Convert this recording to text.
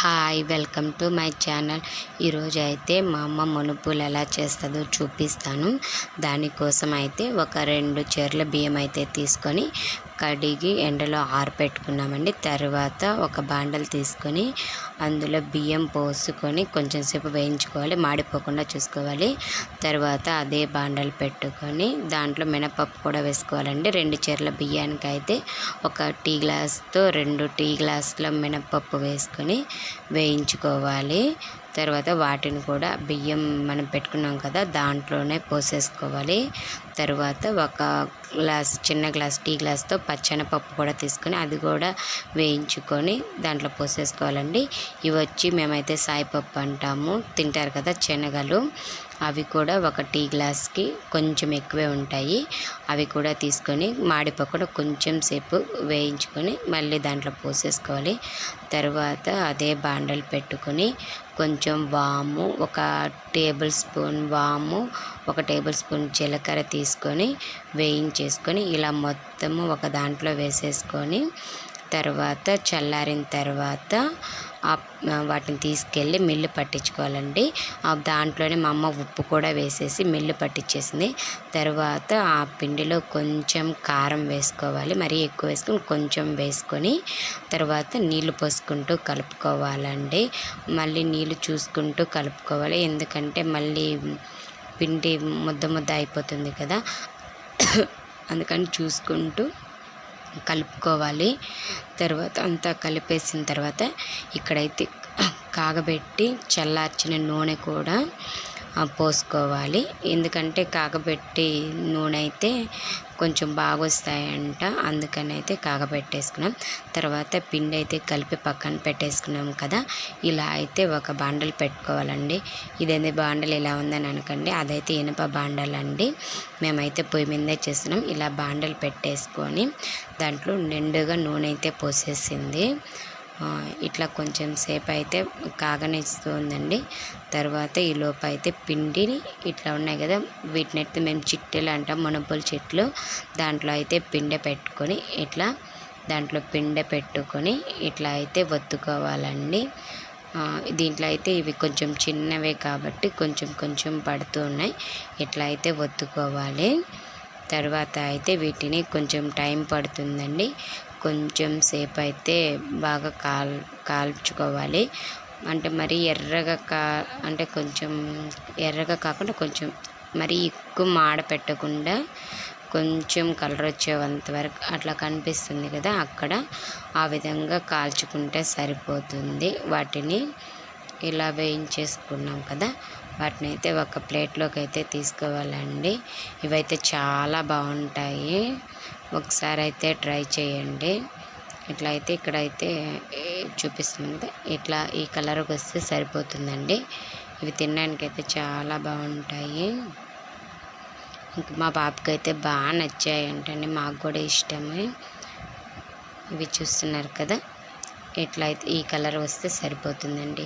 Hi welcome to my channel. ఈరోజు అయితే మా అమ్మ మునుపులు ఎలా చేస్తుందో చూపిస్తాను. దానికోసం అయితే ఒక రెండు చీరల బియ్యం అయితే తీసుకొని కడిగి ఎండలో ఆరబెట్టుకున్నామండి తర్వాత ఒక బాండలు తీసుకొని అందులో బియ్యం పోసుకొని కొంచెం సేపు వేయించుకోవాలి. మాడిపోకుండా చూసుకోవాలి. తర్వాత అదే బాండలు పెట్టుకొని దాంట్లో మినపప్పు కూడా వేసుకోవాలండి. రెండు చీరల బియ్యానికి అయితే ఒక టీ గ్లాస్తో రెండు టీ గ్లాసుల మినపప్పు వేసుకొని వేయించుకోవాలి. తర్వాత వాటిని కూడా బియ్యం మనం పెట్టుకున్నాం కదా దాంట్లోనే పోసేసుకోవాలి. తర్వాత ఒక గ్లాస్ చిన్న గ్లాస్ టీ గ్లాస్తో పచ్చని పప్పు కూడా తీసుకొని అది కూడా వేయించుకొని దాంట్లో పోసేసుకోవాలండి. ఇవి వచ్చి మేమైతే సాయిపప్పు అంటాము. తింటారు కదా శనగలు. అవి కూడా ఒక టీ గ్లాస్కి కొంచెం ఎక్కువే ఉంటాయి. అవి కూడా తీసుకొని మాడిపోకుండా కొంచెం సేపు వేయించుకొని మళ్ళీ దాంట్లో పోసేసుకోవాలి. తర్వాత అదే బాండలు పెట్టుకొని కొంచెం వాము ఒక టేబుల్ స్పూన్ వాము ఒక టేబుల్ స్పూన్ జీలకర్ర తీసుకొని తీసుకొని వేయించేసుకొని ఇలా మొత్తము ఒక దాంట్లో వేసేసుకొని తర్వాత చల్లారిన తర్వాత వాటిని తీసుకెళ్ళి మిల్లు పట్టించుకోవాలండి. దాంట్లోనే మా అమ్మ ఉప్పు కూడా వేసేసి మిల్లు పట్టించేసింది. తర్వాత ఆ పిండిలో కొంచెం కారం వేసుకోవాలి. మరీ ఎక్కువ వేసుకొని కొంచెం వేసుకొని తర్వాత నీళ్ళు పోసుకుంటూ కలుపుకోవాలండి. మళ్ళీ నీళ్ళు చూసుకుంటూ కలుపుకోవాలి. ఎందుకంటే మళ్ళీ పిండి ముద్ద ముద్ద అయిపోతుంది కదా. అందుకని చూసుకుంటూ కలుపుకోవాలి. తర్వాత అంతా కలిపేసిన తర్వాత ఇక్కడైతే కాగబెట్టి చల్లార్చిన నూనె కూడా పోసుకోవాలి. ఎందుకంటే కాగబెట్టి నూనె అయితే కొంచెం బాగా వస్తాయంట అందుకని అయితే కాగబెట్టేసుకున్నాం. తర్వాత పిండి అయితే కలిపి పక్కన పెట్టేసుకున్నాం కదా. ఇలా అయితే ఒక బాండలు పెట్టుకోవాలండి. ఇదేంది బాండలు ఇలా ఉందని అనకండి. అదైతే ఇనుప బాండలు అండి మేమైతే పొయ్యి మీదే చేస్తున్నాం. ఇలా బాండలు పెట్టేసుకొని దాంట్లో నిండుగా నూనె అయితే పోసేసింది. ఇట్లా కొంచెం సేపు అయితే కాగనిస్తుందండి. తర్వాత ఈ లోపు అయితే పిండిని ఇట్లా ఉన్నాయి కదా వీటిని అయితే మేము చిట్టెలు అంటాం మునపల చెట్లు. దాంట్లో అయితే పిండి పెట్టుకొని ఇట్లా దాంట్లో పిండి పెట్టుకొని ఇట్లా అయితే ఒత్తుకోవాలండి. దీంట్లో అయితే ఇవి కొంచెం చిన్నవే కాబట్టి కొంచెం కొంచెం పడుతూ ఉన్నాయి. ఇట్లా అయితే ఒత్తుకోవాలి. తర్వాత అయితే వీటిని కొంచెం టైం పడుతుందండి. కొంచెం సేపు అయితే బాగా కాల్ కాల్చుకోవాలి. అంటే మరీ ఎర్రగా కా అంటే కొంచెం ఎర్రగా కాకుండా కొంచెం మరీ ఎక్కువ మాడ పెట్టకుండా కొంచెం కలర్ వచ్చేంత వరకు అట్లా కనిపిస్తుంది కదా అక్కడ. ఆ విధంగా కాల్చుకుంటే సరిపోతుంది. వాటిని ఇలా వేయించేసుకున్నాం కదా. వాటిని అయితే ఒక ప్లేట్లోకి అయితే తీసుకోవాలండి. ఇవైతే చాలా బాగుంటాయి. ఒకసారి అయితే ట్రై చేయండి. ఇట్లా అయితే ఇక్కడైతే చూపిస్తుంది. ఇట్లా ఈ కలర్కి వస్తే సరిపోతుందండి. ఇవి తినడానికి అయితే చాలా బాగుంటాయి. ఇంకా మా పాపకి అయితే బాగా నచ్చాయి అంటండి మాకు కూడా ఇష్టమే. ఇవి చూస్తున్నారు కదా. ఇట్లా అయితే ఈ కలర్ వస్తే సరిపోతుందండి.